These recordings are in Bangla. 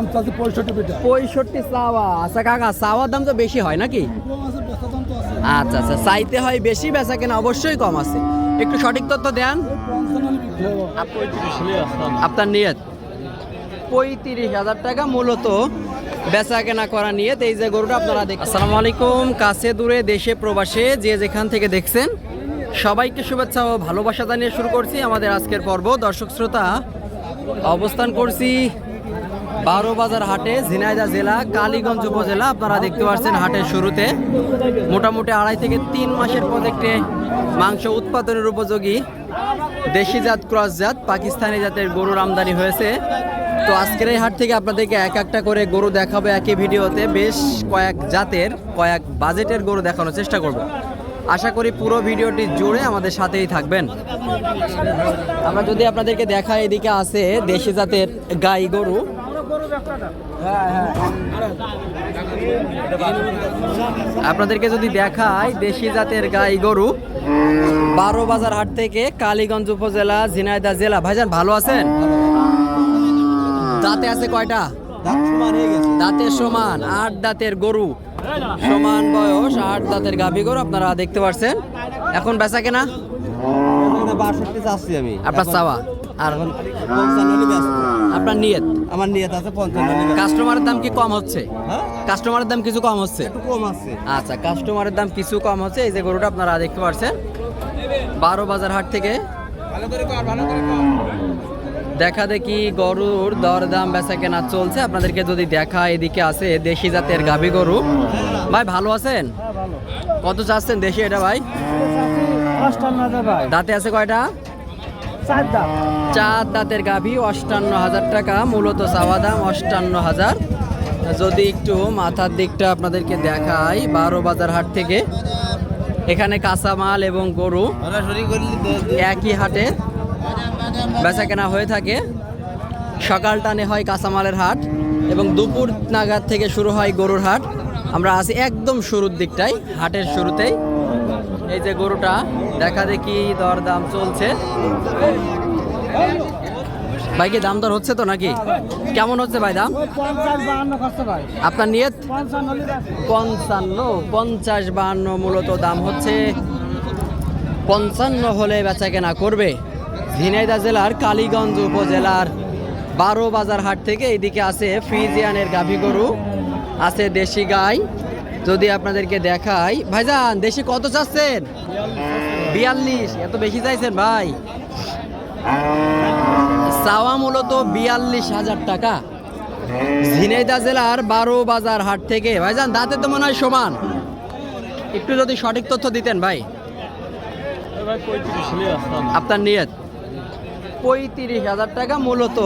দাম চাচ্ছে পঁয়ষট্টি পিঠা। পঁয়ষট্টি চাওয়া। আচ্ছা কাকা চাওয়ার দাম তো বেশি হয় নাকি? আচ্ছা আচ্ছা চাইতে হয় বেশি বেচা কেনা অবশ্যই কম আছে। একটু সঠিক তথ্য দেন। আপনার নিয়ত? পঁয়ত্রিশ হাজার টাকা মূলত বেচা কেনা করা নিয়ে এই যে গরুটা আপনারা দেখছেন আসসালামু আলাইকুম। কাছে দূরে দেশে প্রবাসে যে যেখান থেকে দেখছেন সবাইকে শুভেচ্ছা ও ভালোবাসা জানিয়ে শুরু করছি আমাদের আজকের পর্ব। দর্শক শ্রোতা অবস্থান করছি বারো বাজার হাটে ঝিনাইদা জেলা, কালীগঞ্জ উপজেলা, আপনারা দেখতে পাচ্ছেন হাটের শুরুতে। মোটামুটি আড়াই থেকে তিন মাসের প্রজেক্টে মাংস উৎপাদনের উপযোগী দেশি জাত ক্রস জাত পাকিস্তানি জাতের গরুর আমদানি হয়েছে। তো আজকের এই হাট থেকে আপনাদেরকে এক একটা করে গরু দেখাবো একই ভিডিওতে। বেশ কয়েক জাতের, কয়েক বাজেটের গরু দেখানোর চেষ্টা করব। আশা করি পুরো ভিডিওটি জুড়ে আমাদের সাথেই থাকবেন। আমরা যদি আপনাদেরকে দেখা এদিকে আছে দেশি জাতের গাই গরু। আপনাদেরকে যদি দেখাই দেশি জাতের গাই গরু বারো বাজার হাট থেকে কালীগঞ্জ উপজেলা ঝিনাইদহ জেলা। ভাইজান ভালো আছেন? দাঁতে আছে কয়টা? দাঁতের সমান আট দাঁতের গরু। সমান বয়স আট দাঁতের গাভী গরু আপনারা দেখতে পাচ্ছেন এখন বেচা কেনা? আমি। আপনার চাওয়া। আর আপনার নিয়ত? আমার নিয়ত আছে পঞ্চান্ন কাস্টমারের দাম কি কম হচ্ছে? হ্যাঁ? কাস্টমারের দাম কিছু কম হচ্ছে? একটু কম আছে। আচ্ছা কাস্টমারের দাম কিছু কম হচ্ছে। এই যে গরুটা আপনারা দেখতে পাচ্ছেন। বারো বাজার হাট থেকে দেখা দেখি গরুর দর দাম বেচা কেনা চলছে। আপনাদেরকে যদি দেখা এদিকে আছে দেশি জাতের গাভী গরু। ভাই ভালো আছেন? কত চাচ্ছেন দেশি এটা ভাই। দাঁতে আছে কয়টা? চার দাঁতের গাভী, অষ্টান্ন হাজার টাকা, মূলত চাওয়া দাম অষ্টান্ন হাজার। যদি একটু মাথার দিকটা আপনাদেরকে দেখাই, বারো বাজার হাট থেকে এখানে কাঁচামাল এবং গরু। একই হাটে বেচা কেনা হয়ে থাকে। সকাল টানে হয় কাঁচামালের হাট এবং দুপুর নাগাদ থেকে শুরু হয় গরুর হাট। আমরা আছি একদম শুরুর দিকটাই হাটের শুরুতেই। এই যে গরুটা, দেখা দেখি দর দাম চলছে। ভাই, কি দাম দর হচ্ছে তো নাকি? কেমন হচ্ছে ভাই দাম? আপনার নিয়ত? পঞ্চান্ন, পঞ্চাশ বাহান্ন মূলত দাম হচ্ছে। পঞ্চান্ন হলে বেচা কেনা করবে ঝিনাইদহ জেলার কালীগঞ্জ উপজেলার বারো বাজার হাট থেকে এইদিকে আছে ফ্রিজিয়ানের গাভী গরু, আছে দেশি গাই। যদি আপনাদেরকে দেখাই, ভাইজান, দেশি কত চাচ্ছেন? বিয়াল্লিশ, এত বেশি চাইছেন ভাই? চাওয়া মূলত বিয়াল্লিশ হাজার টাকা। ঝিনাইদহ জেলার বারো বাজার হাট থেকে। ভাইজান, দাঁতে তো মনে হয় সমান। একটু যদি সঠিক তথ্য দিতেন ভাই। আপনার নিয়ত? পঁয়ত্রিশ হাজার টাকা মূলত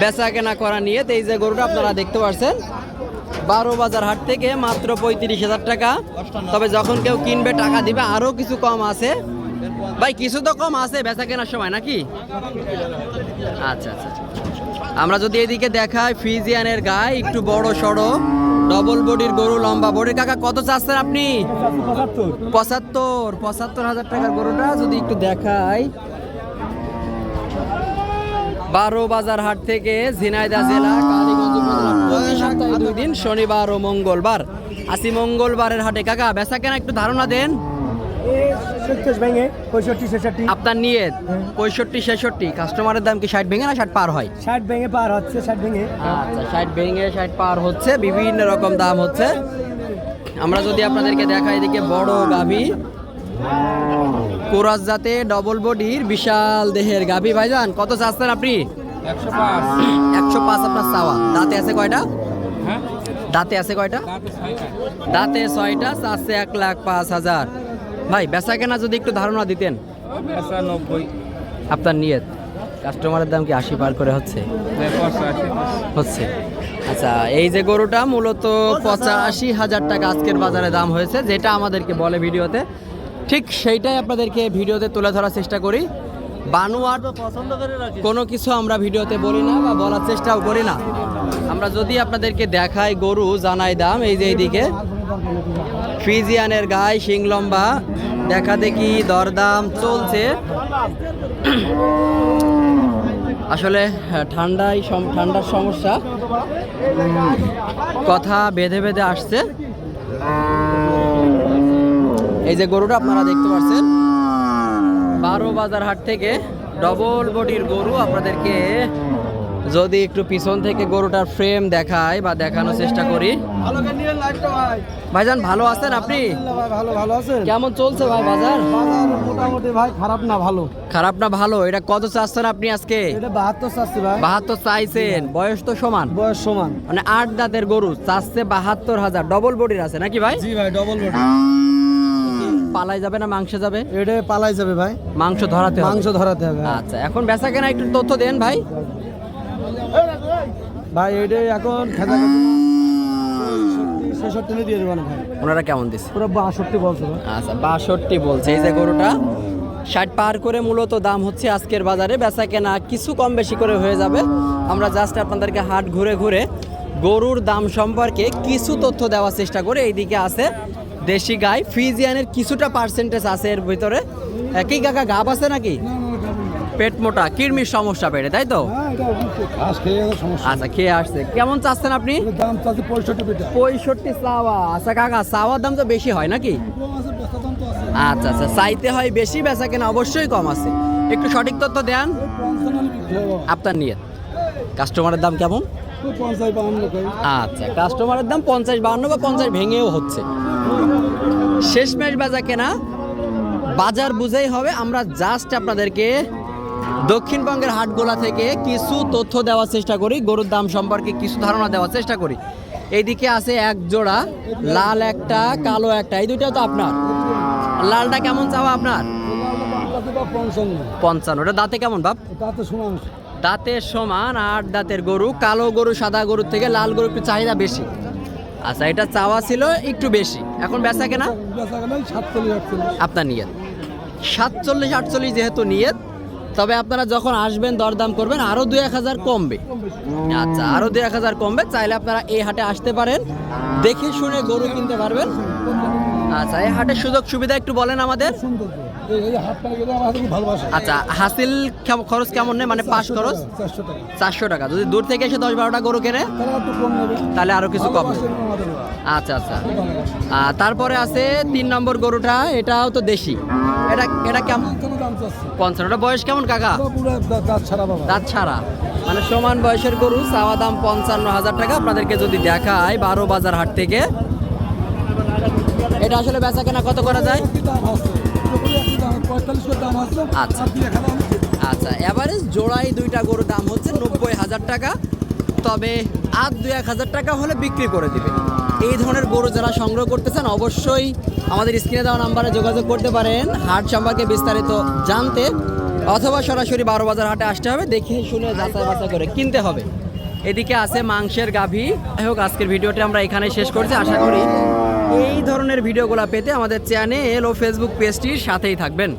বেচা কেনা করা নিয়ে এই যে গরুটা আপনারা দেখতে পাচ্ছেন বারো বাজার হাট থেকে মাত্র পঁয়ত্রিশ হাজার টাকা। তবে যখন কেউ কিনবে, টাকা দিবে আরও কিছু কম আছে। ভাই, কিছু তো কম আছে, বেচা কেনার সময় নাকি? আচ্ছা আচ্ছা আচ্ছা। আমরা যদি এদিকে দেখাই, ফিজিয়ানের গায়ে একটু বড় সড়ো ডবল বডির গরু, লম্বা বডির কাকা, কত চাচ্ছেন আপনি? পঁচাত্তর পঁচাত্তর হাজার টাকার গরুটা যদি একটু দেখাই। বারো বাজার হাট থেকে ঝিনাইদহ জেলা উপজেলা প্রতি সপ্তাহে দুই দিন শনিবার ও মঙ্গলবার। আসি মঙ্গলবারের হাটে। কাকা বেচা কেনা একটু ধারণা দেন। আপনার নিয়ে পঁয়ষট্টি ছেষট্টি। কাস্টমারের দাম কি ষাট ভেঙে না ষাট পার হয়? ষাট ভেঙে পার হচ্ছে ষাট ভেঙে। আচ্ছা ষাট ভেঙে ষাট পার হচ্ছে। বিভিন্ন রকম দাম হচ্ছে। আমরা যদি আপনাদেরকে দেখাই এদিকে বড় গাভী। কোরাস জাতে ডবল বডির বিশাল দেহের গাভী। ভাইজান কত চাচ্ছেন আপনি? একশো পাঁচ। আপনার চাওয়া। দাঁতে আছে কয়টা? হ্যাঁ? দাঁতে আছে কয়টা? দাঁতে ছয়টা। চাচ্ছে এক লাখ পাঁচ হাজার। ভাই বেচা কেনা যদি একটু ধারণা দিতেন। আপনার নিয়ত? কাস্টমারের দাম কি আশি পার করে হচ্ছে? হচ্ছে। আচ্ছা এই যে গরুটা মূলত পঁচাশি হাজার টাকা আজকের বাজারে দাম হয়েছে যেটা আমাদেরকে বলে ভিডিওতে। ঠিক সেইটাই আপনাদেরকে ভিডিওতে তুলে ধরার চেষ্টা করি। বানুয়ার কোনো কিছু আমরা ভিডিওতে বলি না বা বলার চেষ্টাও করি না। আমরা যদি আপনাদেরকে দেখাই গরু জানাই দাম এই যে এইদিকে। ফিজিয়ানের গায়ে শিং লম্বা দেখা দেখি দরদাম চলছে। আসলে হ্যাঁ, ঠান্ডায় সম- ঠান্ডার সমস্যা। কথা বেঁধে বেঁধে আসছে। এই যে গরুটা আপনারা দেখতে পাচ্ছেন। বারো বাজার হাট থেকে ডবল বডির গরু আপনাদেরকে যদি একটু পিছন থেকে গরুটার ফ্রেম দেখায় বা দেখানোর চেষ্টা করি। ভাইজান ভালো আছেন আপনি? ভালো ভালো আছেন কেমন চলছে ভাই বাজার? বাজার মোটামুটি ভাই খারাপ না ভালো? খারাপ না ভালো এটা কত চাচ্ছেন আপনি আজকে? এটা বাহাত্তর চাচ্ছি ভাই বাহাত্তর চাইছেন। বয়স তো সমান। বয়স সমান। মানে আট দাঁতের গরু চাচ্ছে বাহাত্তর হাজার। ডবল বডির আছে নাকি ভাই? জি ভাই ডবল বডি। পালাই যাবে না মাংসে যাবে? এটা পালাই যাবে ভাই। মাংস ধরাতে হবে। মাংস ধরাতে হবে আচ্ছা এখন বেচা কেনা একটু তথ্য দেন ভাই। ভাই এটা এখন খেতা ছেষট্টি দিয়ে দেবেন ভাই। ওনারা কেমন দিচ্ছে পুরো বাষট্টি বলছে আচ্ছা বাষট্টি বলছে। এই যে গরুটা ষাট পার করে মূলত দাম হচ্ছে আজকের বাজারে। বেচা কেনা কিছু কম বেশি করে হয়ে যাবে। আমরা জাস্ট আপনাদেরকে হাট ঘুরে ঘুরে গরুর দাম সম্পর্কে কিছু তথ্য দেওয়ার চেষ্টা করে। এইদিকে আছে দেশি গাই ফ্রিজিয়ানের কিছুটা পার্সেন্টেজ আছে এর ভিতরে। একই কাকা গাব আছে নাকি? পেট মোটা কিরমির সমস্যা পেটে তাই তো? হ্যাঁ আচ্ছা খেয়ে আসছে। কেমন চাচ্ছেন আপনি? পঁয়ষট্টি চাওয়া। আচ্ছা কাকা চাওয়ার দাম তো বেশি হয় নাকি? আচ্ছা আচ্ছা চাইতে হয় বেশি বেচা কেনা অবশ্যই কম আছে। একটু সঠিক তথ্য দেন। আপনার নিয়ে কাস্টমারের দাম কেমন? আচ্ছা কাস্টমারের দাম পঞ্চাশ বাহান্ন বা পঞ্চাশ ভেঙেও হচ্ছে। শেষমেশ বেচা কেনা? বাজার বুঝেই হবে আমরা জাস্ট আপনাদেরকে দক্ষিণবঙ্গের হাটগোলা থেকে কিছু তথ্য দেওয়ার চেষ্টা করি গরুর দাম সম্পর্কে কিছু ধারণা দেওয়ার চেষ্টা করি। এইদিকে আছে এক জোড়া লাল একটা কালো একটা এই দুইটা তো আপনার। লালটা কেমন চাওয়া আপনার? পঞ্চান্ন। ওটা দাঁতে কেমন বাপ? শোনা দাঁতের সমান আট দাঁতের গরু কালো গরু সাদা গরুর থেকে লাল গরু একটু চাহিদা বেশি। আচ্ছা এটা চাওয়া ছিল একটু বেশি। এখন বেচা কেনা? আপনার নিয়ত। সাতচল্লিশ আটচল্লিশ যেহেতু নিয়ত তবে আপনারা যখন আসবেন দরদাম করবেন আরও দুই এক হাজার কমবে। আচ্ছা আরও দুই এক হাজার কমবে চাইলে আপনারা এই হাটে আসতে পারেন। দেখে শুনে গরু কিনতে পারবেন। আচ্ছা এই হাটের সুযোগ সুবিধা একটু বলেন আমাদের। আচ্ছা হাসিল খরচ কেমন নেই মানে পাস খরচ? চারশো টাকা। যদি দূর থেকে এসে দশ বারোটা গরু কেনে তাহলে আরও কিছু কম। আচ্ছা আচ্ছা। আর তারপরে আছে তিন নম্বর গরুটা এটাও তো দেশি। এটা এটা কেমন? পঞ্চান্নটা বয়স কেমন কাকা? দাঁত ছাড়া। মানে সমান বয়সের গরু চাওয়া দাম পঞ্চান্ন হাজার টাকা। আপনাদেরকে যদি দেখায় বারো বাজার হাট থেকে এটা আসলে বেচা কেনা কত করা যায়? আচ্ছা। দেবো। আচ্ছা এভারেজ জোড়াই দুইটা গরুর দাম হচ্ছে নব্বই হাজার টাকা। তবে আর দুই এক হাজার টাকা হলে বিক্রি করে দিবে। এই ধরনের গরু যারা সংগ্রহ করতে চান অবশ্যই আমাদের স্ক্রিনে দেওয়া নাম্বারে যোগাযোগ করতে পারেন। হাট সম্পর্কে বিস্তারিত জানতে অথবা সরাসরি বারো বাজার হাটে আসতে হবে। দেখে শুনে যাচাই বাছাই করে কিনতে হবে। এদিকে আছে মাংসের গাভী। হোক, আজকের ভিডিওটি আমরা এখানে শেষ করছি। আশা করি এই ধরনের ভিডিওগুলো পেতে আমাদের চ্যানেল ও ফেসবুক পেজটির সাথেই থাকবেন।